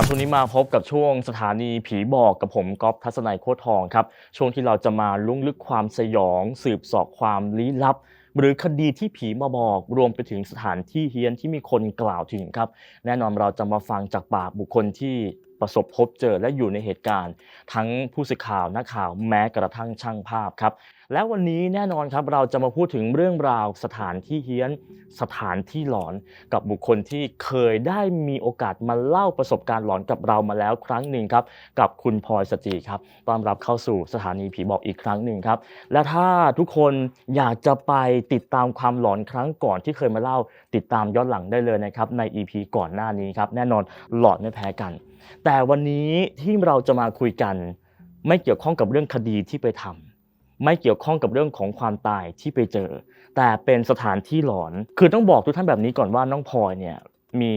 ครับช่วงนี้มาพบกับช่วงสถานีผีบอกกับผมก๊อฟทัศนัยโคตรทองครับ ช่วงที่เราจะมาลุ้งลึกความสยอง สืบสอบความลี้ลับ หรือคดีที่ผีมาบอก รวมไปถึงสถานที่เฮี้ยนที่มีคนกล่าวถึงครับ แน่นอนเราจะมาฟังจากปากบุคคลที่ ประสบพบเจอและอยู่ในเหตุการณ์ ทั้งผู้สื่อข่าวนักข่าวแม้กระทั่งช่างภาพครับ และวันนี้แน่นอนครับเราจะมาพูดถึงเรื่องราวสถานที่เฮี้ยน สถานที่หลอนกับบุคคลที่เคยได้มีโอกาสมาเล่าประสบการณ์หลอนกับเรามาแล้วครั้งหนึ่งครับ กับคุณพลอยสจีครับต้อนรับเข้าสู่สถานีผีบอกอีกครั้งหนึ่งครับ และถ้าทุกคนอยากจะไปติดตามความหลอนครั้งก่อนที่เคยมาเล่าติดตามย้อนหลังได้เลยนะครับใน EP ก่อนหน้านี้ครับแน่นอนหลอนไม่แพ้กัน แต่วันนี้ที่เราจะมาคุยกัน ไม่เกี่ยวข้องกับเรื่องคดีที่ไปทำไม่เกี่ยวข้องกับเรื่องของความตายที่ไปเจอ แต่เป็นสถานที่หลอน คือต้องบอกทุกท่านแบบนี้ก่อนว่าน้องพลอยเนี่ยมี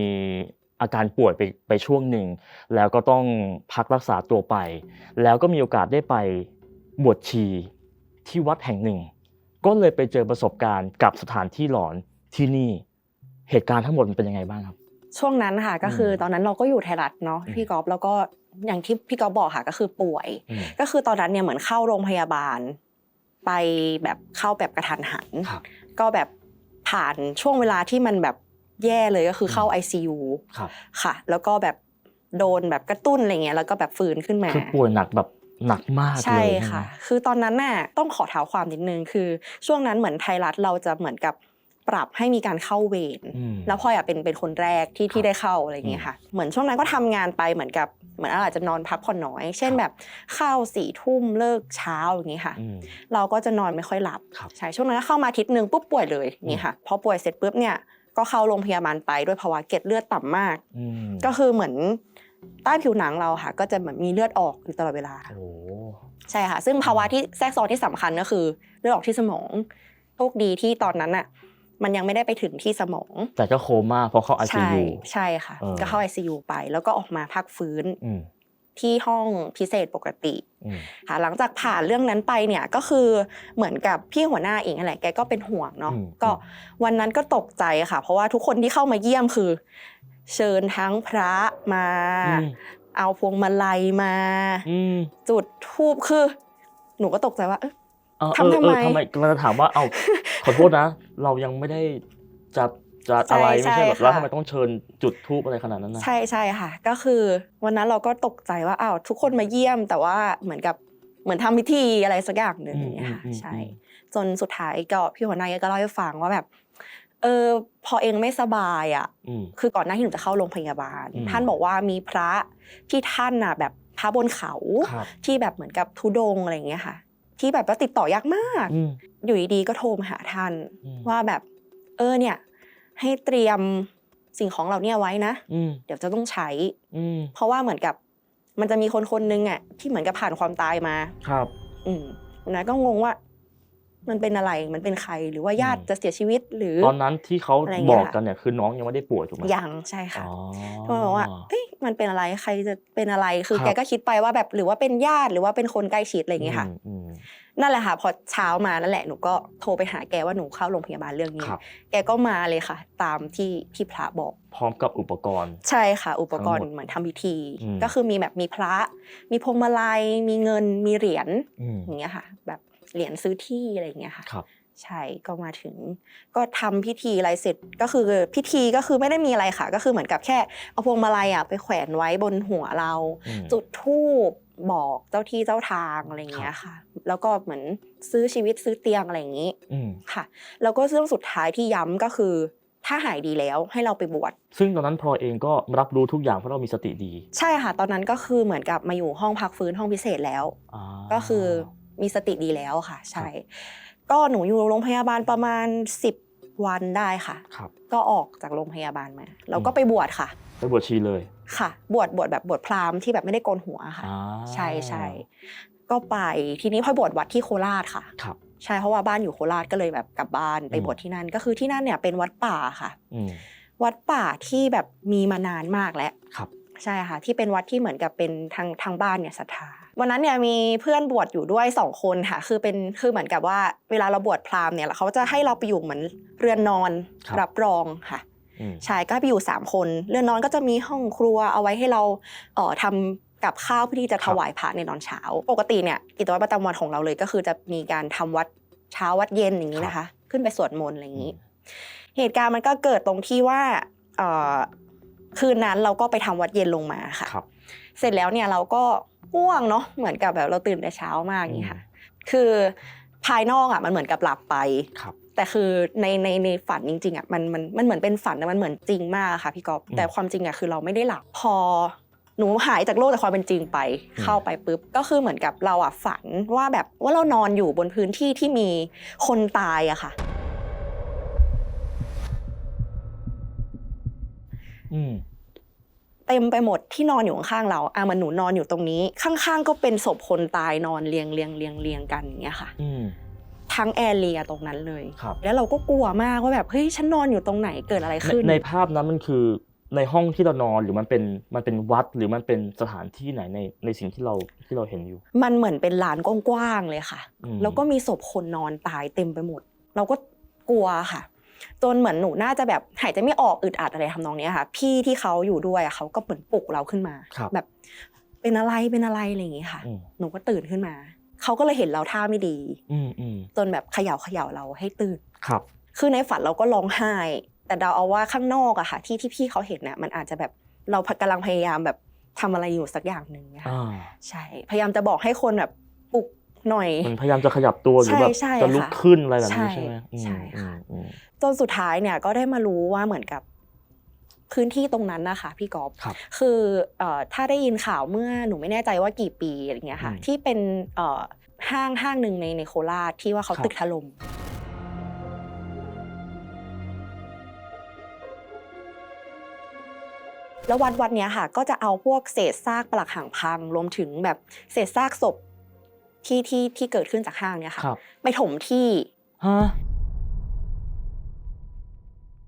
อาการป่วยไปไปช่วงหนึ่ง แล้วก็ต้องพักรักษาตัวไป แล้วก็มีโอกาสได้ไปบวชชีที่วัดแห่งหนึ่ง ก็เลยไปเจอประสบการณ์กับสถานที่หลอนที่นี่ เหตุการณ์ทั้งหมดมันเป็นยังไงบ้างครับ ช่วงนั้นค่ะก็คืออมตอนนั้นเราก็อยู่ไทยรัฐเนาะอืมพี่กอฟแล้วก็อย่างที่พี่กอฟบอกค่ะก็คือป่วยอืมก็คือตอนนั้นเนี่ยเหมือนเข้าโรงพยาบาล ไปแบบเข้าแบบกระทันหันครับก็แบบผ่านช่วงเวลาที่มันแบบแย่เลยก็คือเข้าอืม ICU ครับค่ะ แล้วก็แบบโดนแบบกระตุ้นอะไรเงี้ยแล้วก็แบบฟื้นขึ้นมาคือป่วยหนักแบบหนักมากเลยใช่ไหมค่ะ คือตอนนั้นน่ะต้องขอเท้าความนิดนึงคือ ช่วงนั้นเหมือนไทยรัฐเราจะเหมือนกับ ปรับให้มีการเข้าเวรอืมแล้วพลอยอะเป็นเป็นคนแรกที่ที่ได้เข้าอะไรอย่างเงี้ยค่ะ เหมือนช่วงนั้นก็ทำงานไปเหมือนกับเหมือนอาจจะนอนพักผ่อนน้อย เช่นครับแบบเข้าสี่ทุ่มเลิกเช้าอย่างเงี้ยค่ะอืมเราก็จะนอนไม่ค่อยหลับครับใช่ช่วงนั้นก็เข้ามาอาทิตย์หนึ่งปุ๊บป่วยเลยอย่างเงี้ยค่ะพอป่วยเสร็จปุ๊บเนี่ยก็เข้าโรงพยาบาลไปด้วยภาวะเกล็ดเลือดต่ำมากอืมก็คือเหมือนใต้ผิวหนังเราค่ะ ก็จะเหมือนมีเลือดออกอยู่ตลอดเวลาโอ้ใช่ค่ะ ซึ่งภาวะที่แทรกซ้อนที่สำคัญก็คือ เลือดออกที่สมองโชคดีที่ตอนนั้นอะ มันยังไม่ได้ไปถึงที่สมอง แต่ก็โคม่าเพราะเข้าใช่ ICU ใช่ค่ะเออก็เข้า ICU ไป แล้วก็ออกมาพักฟื้นอืมที่ห้องพิเศษปกติอืมค่ะหลังจากผ่านเรื่องนั้นไปเนี่ยก็คือเหมือนกับพี่หัวหน้าเองนั่นแหละแกก็เป็นห่วงเนาะอืมก็วันนั้นก็ตกใจค่ะ เพราะว่าทุกคนที่เข้ามาเยี่ยมคือ เชิญทั้งพระมาอืมเอาพวงมาลัยมาอืมจุดทูบคือ หนูก็ตกใจว่าเอ๊ะเออ ทำเออทำไมเออทำไมกำลังจะถามว่าเอาขอโทษนะ เรายังไม่ได้จะจะใช่อะไรไม่ใช่ใช่แบบแล้วค่ะทำไมต้องเชิญจุดทูบอะไรขนาดนั้นนะใช่ใช่ค่ะ ก็คือวันนั้นเราก็ตกใจว่าอ้าวทุกคนมาเยี่ยม แต่ว่าเหมือนกับเหมือนทำพิธีอะไรสักอย่างหนึ่งอืมอย่างเงี้ยค่ะอืมใช่อืมจนสุดท้ายก็พี่หัวหน้าก็เล่าให้ฟังว่าแบบเออพอเองไม่สบายอะอืมคือก่อนหน้าที่หนูจะเข้าโรงพยาบาลอืมท่านบอกว่ามีพระที่ท่านน่ะแบบพระบนเขาครับที่แบบเหมือนกับทุดงค์อะไรอย่างเงี้ยค่ะ ที่แบบว่าติดต่อยากมากอืมอยู่ดีๆก็โทรมาหาท่านอืมว่าแบบ เออเนี่ย ให้เตรียมสิ่งของเหล่านี้ไว้นะอืมเดี๋ยวจะต้องใช้อืมเพราะว่าเหมือนกับ มันจะมีคนคนนึงอะที่เหมือนกับผ่านความตายมา ครับ อืมนะก็งงว่า มันเป็นอะไรมันเป็นใครหรือว่าญาติอืมจะเสียชีวิตหรือตอนนั้นที่เขาอะไรอย่างเงี้บยอกกันเนี่ยคือน้องยังไม่ได้ป่วยถูกไหมยังใช่ค่ะอ๋อก็บอกว่าเอ้ยมันเป็นอะไรใครจะเป็นอะไรคือครับแกก็คิดไปว่าแบบหรือว่าเป็นญาติหรือว่าเป็นคนใกล้ชิดอะไรอย่างเงี้ยค่ะมอืมนั่นแหละค่ะพอเช้ามานั่นแหละหนูก็โทรไปหาแกว่าหนูเข้าโรงพยาบาลเรื่องนี้ครับแกก็มาเลยค่ะ ตามที่ที่พระบอก พร้อมกับอุปกรณ์ ใช่ค่ะ อุปกรณ์ทั้งหมดเหมือนทำพิธีอืมก็คือมีแบบมีพระ มีพวงมาลัยมีเงินมีเหรียญอืมอย่างเงี้ยค่ะ แบบ เหรียญซื้อที่อะไรอย่างเงี้ยค่ะครับ ใช่ก็มาถึง ก็ทำพิธีอะไรเสร็จก็คือพิธีก็คือไม่ได้มีอะไรค่ะ ก็คือเหมือนกับแค่เอาพวงมาลัยอะไปแขวนไว้บนหัวเรา อืม จุดธูปบอกเจ้าที่เจ้าทางอะไรอย่างเงี้ยค่ะ แล้วก็เหมือนซื้อชีวิตซื้อเตียงอะไรอย่างงี้อืมค่ะ แล้วก็เรื่องสุดท้ายที่ย้ำก็คือ ถ้าหายดีแล้วให้เราไปบวช ซึ่งตอนนั้นพลอยเองก็รับรู้ทุกอย่างเพราะเรามีสติดีใช่ค่ะ ตอนนั้นก็คือเหมือนกับมาอยู่ห้องพักฟื้นห้องพิเศษแล้ว อ่าก็คือ มีสติดีแล้วค่ะ ใช่ ก็หนูอยู่โรงพยาบาลประมาณ 10 วันได้ค่ะ ครับ ก็ออกจากโรงพยาบาลมาแล้วก็ไปบวชค่ะ ไปบวชชีเลยค่ะ บวชบวชแบบบวชพราหมณ์ที่แบบไม่ได้โกนหัวค่ะ อ่าใช่ใช่ก็ไปทีนี้พอบวชวัดที่โคราชค่ะ ครับ ใช่เพราะว่าบ้านอยู่โคราชก็เลยแบบกลับบ้านไปอืม บวชที่นั่นก็คือที่นั่นเนี่ยเป็นวัดป่าค่ะ อืม วัดป่าที่แบบมีมานานมากแล้วครับ ใช่ค่ะ ที่เป็นวัดที่เหมือนกับเป็นทางทางบ้านเนี่ยศรัทธา วันนั้นเนี่ยมีเพื่อนบวชอยู่ด้วยสองคนค่ะ คือเป็นคือเหมือนกับว่า เวลาเราบวชพราหมณ์เนี่ยเขาจะให้เราไปอยู่เหมือนเรือนนอนครับรับรองค่ะอืมใช่ก็ให้ไปอยู่ 3 คน เรือนนอนก็จะมีห้องครัวเอาไว้ให้เราเอ่อทำกับข้าวเพื่อที่จะครัถบวายพระในตอนเช้า ปกติเนี่ยกิจวัตรประจำวันของเราเลย ก็คือจะมีการทำวัดเช้าวัดเย็นอย่างนี้นะคะ ขึ้นไปสวดมนต์อะไรอย่างนี้ เหตุการณ์มันก็เกิดตรงที่ว่าเอ่อคืนนั้นเราก็ไปทำวัดเย็นลงมาค่ะครับ เสร็จแล้วเนี่ยเราก็ง่วงเนาะเหมือนกับแบบเราตื่นแต่เช้ามากอย่างนี้ค่ะ คือภายนอกอะมันเหมือนกับหลับไปครับแต่คือในในในฝันจริงๆอะมันมันมันเหมือนเป็นฝันแต่มันเหมือนจริงมากอะค่ะพี่กอฟอืมแต่ความจริงอะคือเราไม่ได้หลับพอหนูหายจากโลกแต่ความเป็นจริงไปอืมเข้าไปปุ๊บก็คือเหมือนกับเราอะฝันว่าแบบว่าเรานอนอยู่บนพื้นที่ที่มีคนตายอะค่ะอืม เต็มไปหมดที่นอนอยู่ข้างๆเราอะมันหนูนอนอยู่ตรงนี้ ข้างๆ ก็เป็นศพคนตายนอนเรียงเรียงเรียงเรียงกันอย่างเงี้ยค่ะอืมทั้งแอเรียตรงนั้นเลยครับแล้วเราก็กลัวมากว่าแบบเฮ้ยฉันนอนอยู่ตรงไหนเกิดอะไรในขึ้น ในภาพนั้นมันคือในห้องที่เรานอนหรือมันเป็นมันเป็นวัดหรือมันเป็นสถานที่ไหนในในสิ่งที่เราที่เราเห็นอยู่ มันเหมือนเป็นลานกว้างๆเลยค่ะอืมแล้วก็มีศพคนนอนตายเต็มไปหมด เราก็กลัวค่ะ จนเหมือนหนูน่าจะแบบหายใจไม่ออกอึดอัดอะไรทำนองเนี้ยค่ะ พี่ที่เขาอยู่ด้วยอะเขาก็เหมือนปลุกเราขึ้นมาครับแบบ เป็นอะไรเป็นอะไรอะไรอย่างงี้ค่ะอืมหนูก็ตื่นขึ้นมาเขาก็เลยเห็นเราท่าไม่ดีอืมอืมจนแบบเขย่าเขย่าเราให้ตื่นครับ คือในฝันเราก็ร้องไห้ แต่เดาเอาว่าข้างนอกอะค่ะ ที่ที่พี่เขาเห็นน่ะมันอาจจะแบบเรากำลังพยายามแบบทำอะไรอยู่สักอย่างหนึ่งนะคะอ่าใช่ พยายามจะบอกให้คนแบบปลุก หน่อย มันพยายามจะขยับตัวหรือแบบใช่ใช่จะลุกค่ะขึ้นอะไรแบบนี้ใช่ใช่ไหมอืมใช่ค่ะอืมอืมจนสุดท้ายเนี่ยก็ได้มารู้ว่าเหมือนกับพื้นที่ตรงนั้นนะคะพี่กอฟครับคือเอ่อถ้าได้ยินข่าวเมื่อหนูไม่แน่ใจว่ากี่ปีอะไรเงี้ยค่ะอืมที่เป็นเอ่อห้างห้างหนึ่งในในโคราชที่ว่าเขาครับตึกถล่มแล้ววัดวัดเนี้ยค่ะ ก็จะเอาพวกเศษซากปลักหังพัง รวมถึงแบบเศษซากศพ ที่ที่ที่เกิดขึ้นจากห้างเนี่ยค่ะ ครับไปถมที่ฮะ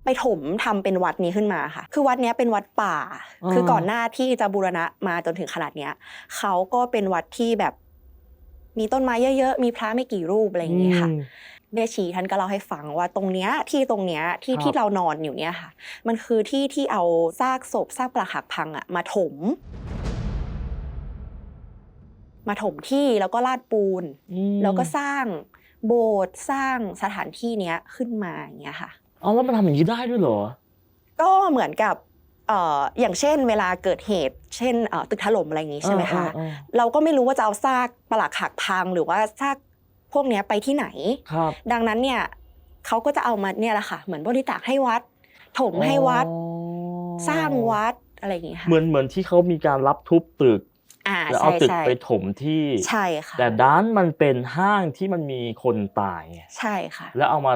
ไปถมทำเป็นวัดนี้ขึ้นมาค่ะ คือวัดเนี้ยเป็นวัดป่าอ่า คือก่อนหน้าที่จะบูรณะมาจนถึงขนาดเนี้ยเขาก็เป็นวัดที่แบบ มีต้นไม้เยอะๆ มีพระไม่กี่รูปอะไรอย่างเงี้ยค่ะอืมแม่ชีท่านก็เล่าให้ฟังว่าตรงเนี้ยที่ตรงเนี้ยที่ครับ ที่เรานอนอยู่เนี้ยค่ะ มันคือที่ที่เอาซากศพซากปรักหักพังอะมาถม มาถมที่แล้วก็ลาดปูนอืมแล้วก็สร้างโบสถ์สร้างสถานที่เนี้ยขึ้นมาอย่างเงี้ยค่ะอ๋อแล้วมันทำอย่างนี้ได้ด้วยเหรอ ก็เหมือนกับเอ่ออย่างเช่น เวลาเกิดเหตุ เช่นเอ่อตึกถล่มอะไรอย่างงี้ใช่ไหมคะอ่าอ่าอ่าเราก็ไม่รู้ว่าจะเอาซากปลักหักพังหรือว่าซากพวกเนี้ยไปที่ไหนครับดังนั้นเนี่ยเขาก็จะเอามาเนี่ยแหละค่ะ เหมือนบริจาคให้วัด ถมให้วัดอ๋อสร้างวัดอะไรอย่างงี้ค่ะเหมือนเหมือนที่เขามีการรับทุบตึกอ่า แล้วเอาใช่ตึกใช่ไปถมที่ใช่ค่ะแต่ด้านมันเป็นห้างที่มันมีคนตายไงใช่ค่ะ แล้วเอามา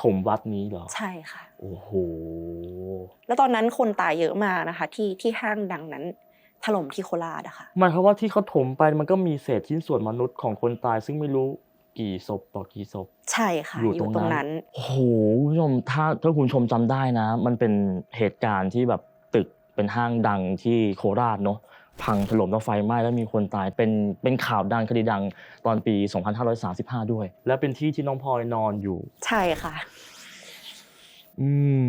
ถมวัดนี้เหรอใช่ค่ะโอ้โหแล้วตอนนั้นคนตายเยอะมากนะคะ ที่ที่ห้างดังนั้นถล่มที่โคราชอะค่ะหมายความว่าที่เขาถมไปมันก็มีเศษชิ้นส่วนมนุษย์ของคนตาย ซึ่งไม่รู้กี่ศพต่อกี่ศพ ใช่ค่ะอยู่อยู่ตตรรงงนั้นั้นนโอ้โหคุณผู้ชมถ้าถ้าคุณผู้ชมจำได้นะ มันเป็นเหตุการณ์ที่แบบตึกเป็นห้างดังที่โคราชเนาะ พังถล่มแล้วไฟไหม้แล้วมีคนตายเป็นเป็นข่าวดังคดีดังตอนปี 2535 ด้วย และเป็นที่ที่น้องพลอยนอนอยู่ใช่ค่ะ อืม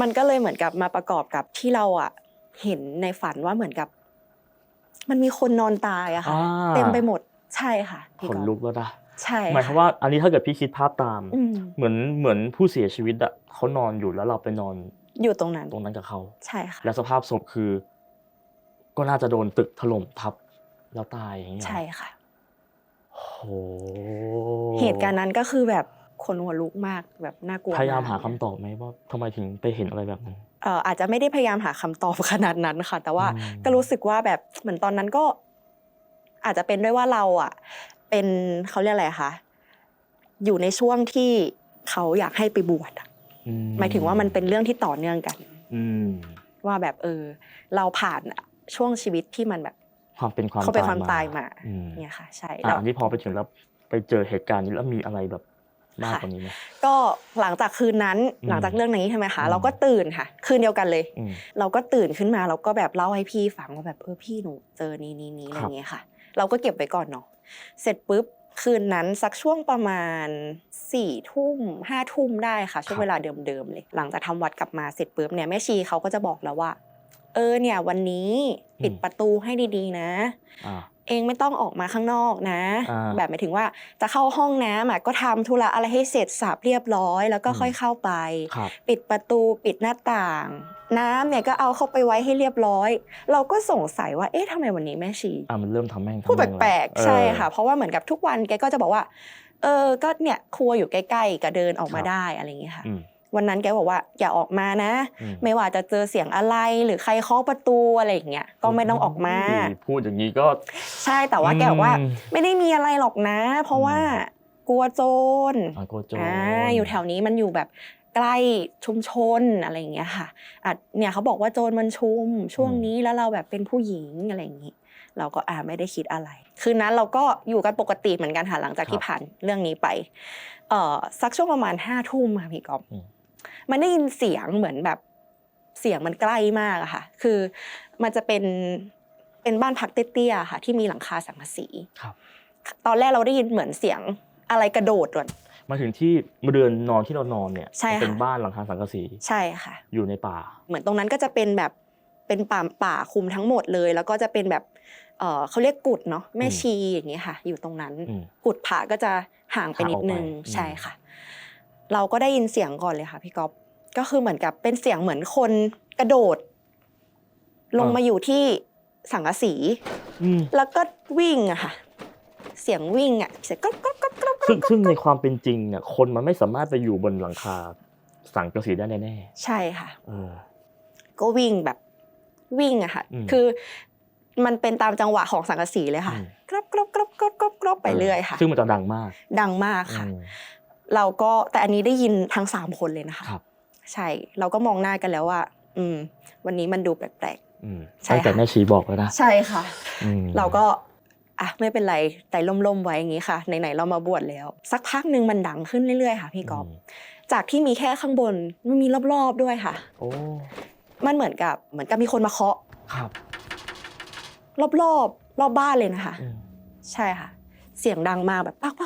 มันก็เลยเหมือนกับมาประกอบกับที่เราอะเห็นในฝันว่าเหมือนกับ มันมีคนนอนตายอะค่ะ อ่าเต็มไปหมดใช่ค่ะพี่ขนก๊อฟลุกแล้วนะใช่หมายความว่าอันนี้ถ้าเกิดพี่คิดภาพตาม อืมเหมือนเหมือนผู้เสียชีวิตอะเขานอนอยู่แล้วเราไปนอนอยู่ตรงนั้นตรงนั้นกับเขา ใช่ค่ะ และสภาพศพคือ ก็น่าจะโดนตึกถล่มทับแล้วตายอย่างเงี้ยใช่ค่ะโอ้โหเหตุการณ์นั้นก็คือแบบคนหัวลุกมากแบบน่ากลัวพยายามหาคำกตอบไหมว่าทำไมถึงไปเห็นอะไรแบบนั้นเอ่ออาจจะไม่ได้พยายามหาคำตอบขนาดนั้นค่ะ แต่ว่าอืมก็รู้สึกว่าแบบเหมือนตอนนั้นก็ อาจจะเป็นด้วยว่าเราอะ เป็นเขาเรียกอะไรคะอยู่ในช่วงที่เขาอยากให้ไปบวชอะอืหมายถึงว่ามันเป็นเรื่องที่ต่อเนื่องกันอืมว่าแบบเออ เราผ่าน ช่วงชีวิตที่มันแบบความเป็นความเขาเป็นความตายมาอืมเนี่ยค่ะ ใช่อะแล้วอันนี้พอไปถึงแล้วไปเจอเหตุการณ์นี้แล้วมีอะไรแบบมากค่ะกว่านี้ไหมก็หลังจากคืนนั้นอืมหลังจากเรื่องนี้ใช่ไหมคะอืมเราก็ตื่นค่ะ คืนเดียวกันเลยอืมเราก็ตื่นขึ้นมาเราก็แบบเล่าให้พี่ฟังว่าแบบเออพี่หนูเจอนี้นี้นี้อะไรครับเงี้ยค่ะ เราก็เก็บไว้ก่อนเนาะเสร็จปุ๊บคืนนั้นสักช่วงประมาณสี่ทุ่มห้าทุ่มได้ค่ะช่วงครับเวลาเดิมๆเลย หลังจากทำวัดกลับมาเสร็จปุ๊บเนี่ยแม่ชีเขาก็จะบอกแล้วว่า เออเนี่ยวันนี้ปิดประตูให้ดีๆ นะอ่าเองไม่ต้องออกมาข้างนอกนะอ่าแบบหมายถึงว่าจะเข้าห้องน้ำอะก็ทำธุระอะไรให้เสร็จสับเรียบร้อย แล้วก็อืมค่อยเข้าไปครับปิดประตูปิดหน้าต่าง น้ำเนี่ยก็เอาเข้าไปไว้ให้เรียบร้อย เราก็สงสัยว่าเอ๊ะทำไมวันนี้แม่ชีอ่ามันเริ่มทำแม่งทำพูดม่งแปลกเออๆใช่ค่ะ เพราะว่าเหมือนกับทุกวันแกก็จะบอกว่า เออก็เนี่ยครัวอยู่ใกล้ๆก็เดินออกมาครับได้อะไรอย่างเงี้ยค่ะอืม วันนั้นแกบอกว่าอย่าออกมานะอืมไม่ว่าจะเจอเสียงอะไรหรือใครเคาะประตูอะไรอย่างเงี้ยก็ไม่ต้องออกมา พูดอย่างนี้ก็ ใช่แต่ว่าแกบอกว่าอืมไม่ได้มีอะไรหรอกนะ เพราะว่ากลัวโจรอาโกโจอ่าอยู่แถวนี้มันอยู่แบบใกล้ชุมชนอะไรอย่างเงี้ยค่ะอะเนี่ยเขาบอกว่าโจรมันชุมช่วงนี้แล้วเราแบบเป็นผู้หญิงอะไรอย่างงี้เราก็อ่าไม่ได้คิดอะไร คืนนั้นเราก็อยู่กันปกติเหมือนกันค่ะหลังจากที่ผ่านเรื่องนี้ไป เอ่อสักช่วงประมาณห้าทุ่มค่ะพี่ก๊อฟอื มมันได้ยินเสียงเหมือนแบบเสียงมันใกล้มากอะค่ะ คือมันจะเป็นเป็นบ้านพักเตี้ยๆค่ะ ที่มีหลังคาสังกะสีครับ ตอนแรกเราได้ยินเหมือนเสียงอะไรกระโดดก่อนมาถึงที่เรือนนอนที่เรานอนเนี่ยใช่ค่ะเป็นบ้านหลังคาสังกะสีใช่ค่ะ อยู่ในป่า เหมือนตรงนั้นก็จะเป็นแบบเป็นป่าป่าคุมทั้งหมดเลย แล้วก็จะเป็นแบบเออเขาเรียกกุดเนาะแม่อืมชีอย่างเงี้ยค่ะ อยู่ตรงนั้นอืมกุดผาก็จะห่างไปนิดนึงห่างออกไปใช่ค่ะ เราก็ได้ยินเสียงก่อนเลยค่ะพี่ก๊อฟก็คือเหมือนกับเป็นเสียงเหมือนคนกระโดด ลงมาอยู่ที่สังกะสีอืมแล้วก็วิ่งอะค่ะ เสียงวิ่งอะเสียงก็ก็ก็ก็ก็ซึ่งซึ่งในความเป็นจริงเนี่ยคนมันไม่สามารถไปอยู่บนหลังคาสังกะสีได้แน่ใช่ค่ะๆเออก็วิ่งแบบวิ่งอะค่ะอืมคือมันเป็นตามจังหวะของสังกะสีเลยค่ะอืมกรอบกรอบกรอบกรอบกรอบกรอบไปเรื่อยค่ะ ซึ่งมันจะดังมาก ดังมากค่ะอืม เราก็แต่อันนี้ได้ยินทั้งสามคนเลยนะคะครับ ใช่เราก็มองหน้ากันแล้วว่า อืม วันนี้มันดูแปลกอืมใช่ตั้งแต่ค่ะแม่ชีบอกแล้วนะๆใช่ค่ะ อืมเราก็อะไม่เป็นไรแต่ล่มๆไว้อย่างนี้ค่ะไหนๆเรามาบวชแล้ว สักพักหนึ่งมันดังขึ้นเรื่อยๆค่ะพี่กอฟมจากที่มีแค่ข้างบนมันมีรอบๆด้วยค่ะ โอ้มันเหมือนกับเหมือนกับมีคนมาเคาะ ครับรอบๆรอบบ้านเลยนะคะ อืมใช่ค่ะ เสียงดังมากแบบปักปัก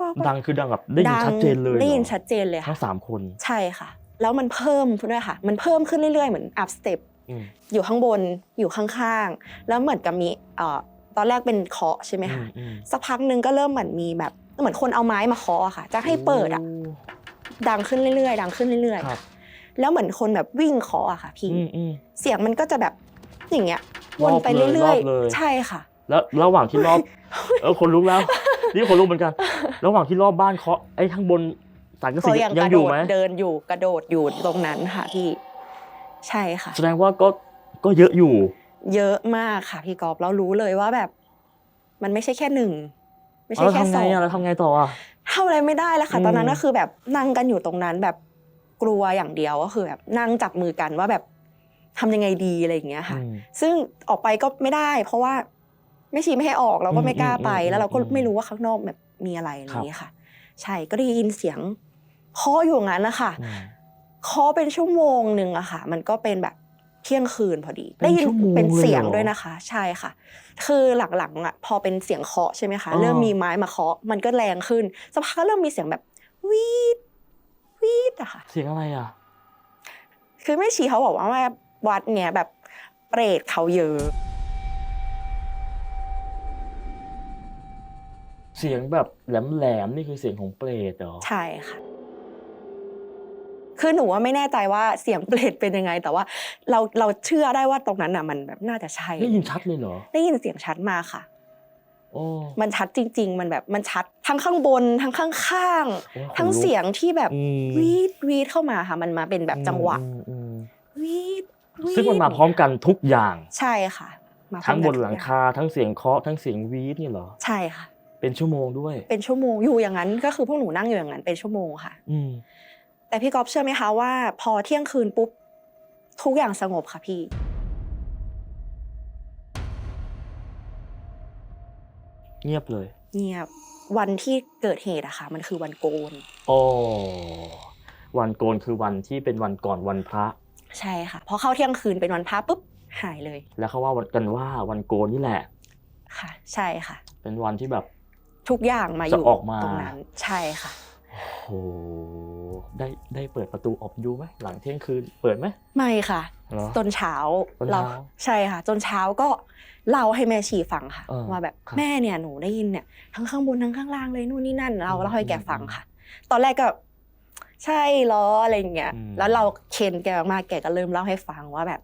ปักปักปักปักปักดังคือดังแบบได้ยินชัดเจนเลยได้ยินหรอชัดเจนเลยทั้ค่ะงสามคนใช่ค่ะ แล้วมันเพิ่มด้วยค่ะ มันเพิ่มขึ้นเรื่อยๆเหมือนอัพสเต็ปอืมอยู่ข้างบนอยู่ข้างๆ แล้วเหมือนกับมีเอ่อตอนแรกเป็นเคาะใช่ไหมคะอืมสักพักหนึ่งก็เริ่มเหมือนมีแบบเหมือนคนเอาไม้มาเคาะอะค่ะ จะให้เปิดอะดังขึ้นเรื่อยๆ ดังขึ้นเรื่อยครับๆแล้วเหมือนคนแบบวิ่งเคาะอะค่ะพี่อืมอืมเสียงมันก็จะแบบอย่างเงี้ยรวอบนไปเลยเรื่อยรอบเลยๆ ใช่ค่ะ แล้วระหว่างที่รอบ เออคนลุกแล้ว นี่คนลุกเหมือนกัน ระหว่างที่รอบบ้านเคาะไอ้ข้างบนสังกะสีเขายังยักงระอโดยู่ดไหมเดินอยู่กระโดดอยู่ตรงนั้นค่ะพี่ใช่ค่ะ แสดงว่าก็ก็เยอะอยู่ เยอะมากค่ะพี่กอฟเรารู้เลยว่าแบบ มันไม่ใช่แค่หนึ่งไม่ใช่แล้วแค่ทำสไงองอะแล้วทำไงต่ออะทำอะไรไม่ได้แล้วค่ะอืม ตอนนั้นก็คือแบบนั่งกันอยู่ตรงนั้นแบบกลัวอย่างเดียวก็คือแบบนั่งจับมือกันว่าแบบทำยังไงดีอะไรอย่างเงี้ยค่ะ อืมซึ่งออกไปก็ไม่ได้ เพราะว่า ไม่ชี้ไม่ให้ออกเราก็ไม่กล้าไปอืมอืมแล้วเราก็อืมไม่รู้ว่าข้างนอกแบบมีอะไรอะไรอย่างเงี้ยค่ะ ใช่ก็ได้ยินเสียงเคาะอยู่อย่างนั้นนะคะอืมเคาะเป็นชั่วโมงหนึ่งอะค่ะ มันก็เป็นแบบเที่ยงคืนพอดีเป็นได้ยินชั่วโมงเป็นเสียงเลยเหรอด้วยนะคะ ใช่ค่ะ คือหลังๆอะพอเป็นเสียงเคาะใช่ไหมคะอ๋อเริ่มมีไม้มาเคาะมันก็แรงขึ้นสักพักก็เริ่มมีเสียงแบบวีดวีดอะค่ะ เสียงอะไรอะ คือแม่ชีเขาบอกว่าว่าวัดเนี้ยแบบเปรตเขาเยอะ เสียงแบบแหลมๆนี่คือเสียงของเปรตเหรอ ใช่ค่ะ คือหนูว่าไม่แน่ใจว่าเสียงเปรตเป็นยังไง แต่ว่าเราเราเชื่อได้ว่าตรงนั้นอะ มันแบบน่าจะใช่ได้ยินชัดเลยเหรอ ได้ยินเสียงชัดมากค่ะโอ้มันชัดจริง ๆ มันแบบมันชัดทั้งข้างบนทั้งข้างโอ้ยขนลุกๆทั้งเสียงที่แบบอืมวีดวีดเข้ามาค่ะ มันมาเป็นแบบจังหวะอืมอืมวีดวีดซึ่งมันมาพร้อมกันทุกอย่าง ใช่ค่ะมาพร้อทั้งมบกันนหลังคาทั้งเสียงเคาะทั้งเสียงวีดนี่เหรอ ใช่ค่ะ เป็นชั่วโมงด้วย เป็นชั่วโมงอยู่อย่างนั้น ก็คือพวกหนูนั่งอยู่อย่างนั้นเป็นชั่วโมงค่ะ อืมแต่พี่ก๊อฟเชื่อไหมคะว่า พอเที่ยงคืนปุ๊บทุกอย่างสงบค่ะพี่ เงียบเลย เงียบวันที่เกิดเหตุอะค่ะ มันคือวันโกนโอ้วันโกนคือวันที่เป็นวันก่อนวันพระ ใช่ค่ะพอเข้าเที่ยงคืนเป็นวันพระปุ๊บหายเลย แล้วเขาว่ากันว่าวันโกนนี่แหละ ค่ะ ใช่ค่ะ เป็นวันที่แบบ ทุกอย่างมาอยู่จะออกมา ตรงนั้นใช่ค่ะ โอ้โหได้ได้เปิดประตูออกดูไหมหลังเที่ยงคืนเปิดไหม ไม่ค่ะเหรอจนเช้าจนเช้าเราใช่ค่ะ จนเช้าก็เล่าให้แม่ชีฟังค่ะ เออว่าแบบครับแม่เนี่ยหนูได้ยินเนี่ยทั้งข้างบนทั้งข้างล่างเลยนู่นนี่นั่นเราอืมเล่าให้แกอืมฟังค่ะ ตอนแรกก็ใช่เหรออะไรอย่างเงี้ยอืม แล้วเราเคนแกมากๆแกก็เริ่มเล่าให้ฟังว่าแบบ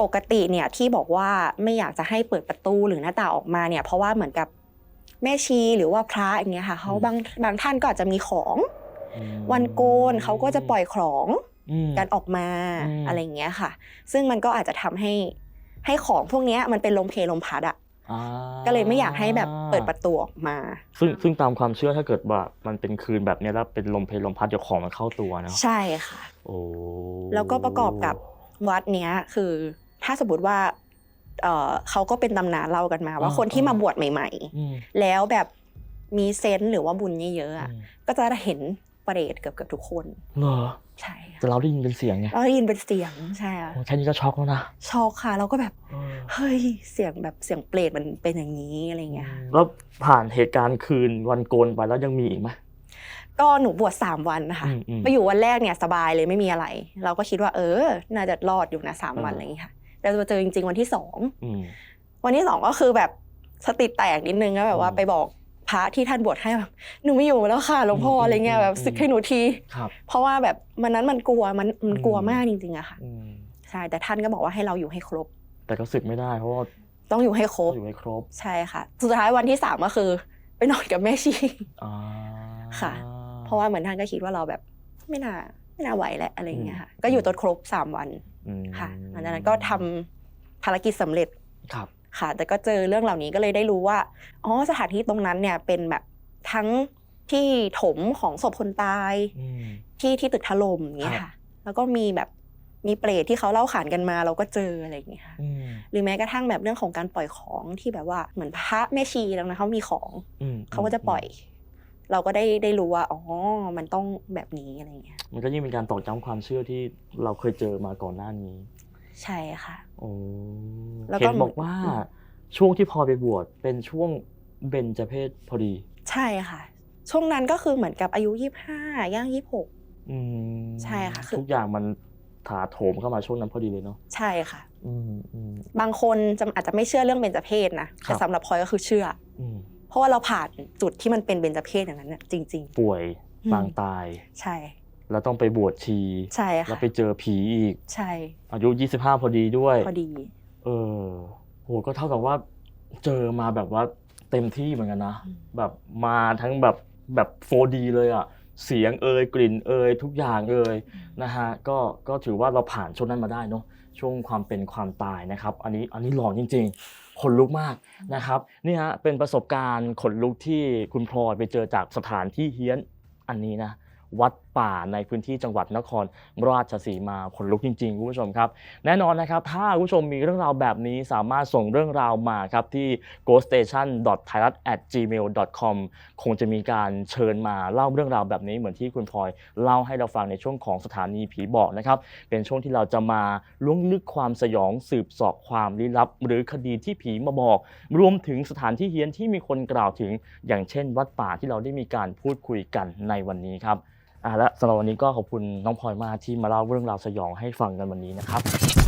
ปกติเนี่ยที่บอกว่าไม่อยากจะให้เปิดประตูหรือหน้าต่างออกมาเนี่ย เพราะว่าเหมือนกับ แม่ชีหรือว่าพระอย่างเงี้ยค่ะเขาบางบางท่านก็อาจจะมีของอืมวันโกนเขาก็จะปล่อยของอืมกันออกมาอืมอะไรอย่างเงี้ยค่ะ ซึ่งมันก็อาจจะทำให้ให้ของพวกเนี้ยมันเป็นลมเพลลมพัดอะอ่าก็เลยไม่อยากให้แบบเปิดประตูออกมา ซึ่งซึ่งตามความเชื่อถ้าเกิดว่ามันเป็นคืนแบบเนี้ยแล้วเป็นลมเพลลมพัดเดี๋ยวของมันเข้าตัวเนาะใช่ค่ะ โอ้แล้วก็ประกอบกับวัดเนี้ยคือ ถ้าสมมติว่า เออเขาก็เป็นตำนานเล่ากันมา ว่าคนที่มาบวชใหม่อืมๆแล้วแบบมีเซนส์หรือว่าบุญเยอะๆอะอืมก็จะเห็นเปรตเกือบเกือบทุกคนเหรอใช่ค่ะแต่เราได้ยินเป็นเสียงไงเราได้ยินเป็นเสียงใช่ค่ะโอ้แค่นี้ก็ช็อกแล้วนะช็อกค่ะเราก็แบบเออเฮ้ยเสียงแบบเสียงเปรตมันเป็นอย่างนี้อะไรอย่างเงี้ยค่ะแล้วผ่านเหตุการณ์คืนวันโกนไปแล้วยังมีอีกไหมก็หนูบวชสามวันนะคะอืมอืมไปอยู่วันแรกเนี่ยสบายเลยไม่มีอะไร เราก็คิดว่าเออ น่าจะรอดอยู่นะสามวันเออออะไรอย่างเงี้ย ค่ะแต่มาเจอจริง ๆ วันที่สองอืมวันที่สองก็คือแบบสติแตกนิดนึงก็แบบว่าอืมไปบอกพระที่ท่านบวชให้แบบหนูไม่อยู่แล้วค่ะหลวงพ่ออืมอะไรเงี้ยอืมแบบอืมสึกให้หนูทีครับเพราะว่าแบบวันนั้นมันกลัวมันมันกลัวอืมมากจริงๆอะค่ะอืมใช่แต่ท่านก็บอกว่าให้เราอยู่ให้ครบ แต่ก็สึกไม่ได้ เพราะว่าต้องอยู่ให้ครบอยู่ไม่ครบใช่ค่ะ สุดท้ายวันที่สามก็คือ ไปนอนกับแม่ชีอ่าค่ะ เพราะว่าเหมือนท่านก็คิดว่าเราแบบไม่น่าไม่น่าไหวแล้วอะไรอย่างเงี้ยค่ะอืมก็อยู่จนครบสามวันอืม ค่ะหลังจากนั้นก็ทำภารกิจสำเร็จครับค่ะ แต่ก็เจอเรื่องเหล่านี้ก็เลยได้รู้ว่าอ๋อสถานที่ตรงนั้นเนี่ยเป็นแบบทั้งที่ถมของศพคนตายอืมที่ที่ตึกถล่มอย่างเงี้ยครับค่ะ แล้วก็มีแบบมีเปรตที่เขาเล่าขานกันมาเราก็เจออะไรอย่างเงี้ยค่ะอืมหรือแม้กระทั่งแบบเรื่องของการปล่อยของที่แบบว่าเหมือนพระแม่ชีแล้วนะเขามีของอืมเขาก็จะปล่อย เราก็ได้ได้รู้ว่าอ๋อมันต้องแบบนี้อะไรอย่างเงี้ยมันก็ยิ่งเป็นการตอกย้ำความเชื่อที่เราเคยเจอมาก่อนหน้านี้ ใช่ค่ะโอ้แล้วก็เห็นบอกว่าอืมช่วงที่พลอยไปบวชเป็นช่วงเบญจเพศพอดี ใช่ค่ะ ช่วงนั้นก็คือเหมือนกับอายุยี่ห้าย่างยี่หกอืมใช่ค่ะคือทุกอย่างมันถาโถมเข้ามาช่วงนั้นพอดีเลยเนาะใช่ค่ะอืมอืมบางคนจะอาจจะไม่เชื่อเรื่องเบญจเพศนะครับแต่สำหรับพลอยก็คือเชื่ออืม เพราะว่าเราผ่านจุดที่มันเป็นเบญจเพศอย่างนั้นน่ะจริง ป่วยอืมปางตาย ๆ ใช่ แล้วต้องไปบวชชี ใช่แล้วค่ะไปเจอผีอีก ใช่อายุ 25 พอดีด้วย พอดี เออโหก็เท่ากับว่าเจอมาแบบว่าเต็มที่เหมือนกันนะ อืม แบบมาทั้งแบบแบบ 4D เลยอะเสียงเอ่ยกลิ่นเอ่ยทุกอย่างเอ่ยนะฮะก็ก็ถือว่าเราผ่านช่วงนั้นมาได้เนาะช่วงความเป็นความตายนะครับ อันนี้อันนี้หลอนจริงๆ ขนลุกมากนะครับนี่ฮะเป็นประสบการณ์ขนลุกที่คุณพลอยไปเจอจากสถานที่เฮี้ยนอันนี้นะวัดป่าในพื้นที่จังหวัดนครราชสีมาขนลุกจริงๆคุณผู้ชมครับแน่นอนนะครับ ถ้าคุณผู้ชมมีเรื่องราวแบบนี้สามารถส่งเรื่องราวมาครับที่ ghoststation.thailand@gmail.com คงจะมีการเชิญมาเล่าเรื่องราวแบบนี้เหมือนที่คุณพลอยเล่าให้เราฟังในช่วงของสถานีผีบอกนะครับเป็นช่วงที่เราจะมาล้วงลึกความสยองสืบสอบความลี้ลับ หรือคดีที่ผีมาบอก รวมถึงสถานที่เฮี้ยนที่มีคนกล่าวถึง อย่างเช่น วัดป่าที่เราได้มีการพูดคุยกันในวันนี้ครับ อ่าและสำหรับวันนี้ก็ขอบคุณน้องพลอยมากที่มาเล่าเรื่องราวสยองให้ฟังกันวันนี้นะครับ